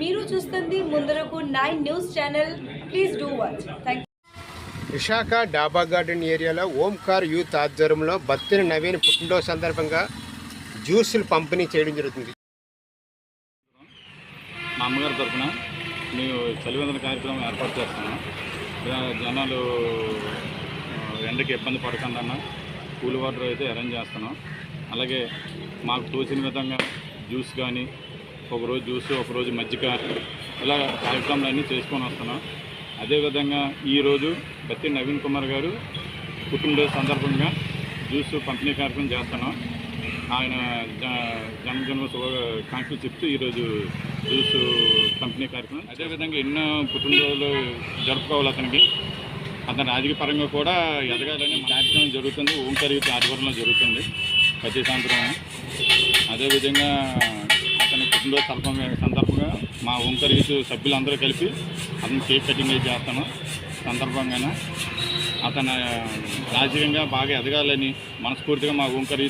మీరు చూస్తుంది ముందరకు nine news channel. Please do watch thank Visakha Daba garden ఏరియాలో ఓంకార్ యూత్ ఆధ్వర్యంలో బత్తిన నవీన్ పుట్టినరోజు సందర్భంగా జ్యూసులు పంపిణీ చేయడం జరుగుతుంది. మా అమ్మగారి తరఫున మేము చలివందన కార్యక్రమం ఏర్పాటు చేస్తున్నాం. జనాలు ఎండకి ఇబ్బంది పడకుండా కూల్ వాటర్ అయితే అరేంజ్ చేస్తున్నాం. అలాగే మాకు తోచిన విధంగా జ్యూస్ కానీ ఒకరోజు జ్యూస్ ఒకరోజు మజ్జిగ ఇలా కార్యక్రమాలన్నీ చేసుకొని వస్తున్నాం. అదేవిధంగా ఈరోజు బత్తి నవీన్ కుమార్ గారు పుట్టినరోజు సందర్భంగా జ్యూస్ పంపిణీ కార్యక్రమం చేస్తున్నాం. ఆయన జ- జన్మదిన కాంక్షలు చెప్తూ ఈరోజు జ్యూస్ పంపిణీ కార్యక్రమం. అదేవిధంగా ఎన్నో పుట్టినరోజులు జరుపుకోవాలి అతనికి. అతని రాజకీయ పరంగా కూడా ఎదగాలని కార్యక్రమం జరుగుతుంది. ఓంకరీ యూత్ ఆధ్వర్యంలో జరుగుతుంది ప్రతి సంవత్సరం అదేవిధంగా పుట్టినరోజు సందర్భంగా సందర్భంగా మా ఓంకరీస్ సభ్యులందరూ కలిపి అతను కేక్ కటింగ్ చేస్తాను. సందర్భంగానే అతను రాజకీయంగా బాగా ఎదగాలని మనస్ఫూర్తిగా మా ఓంకరీ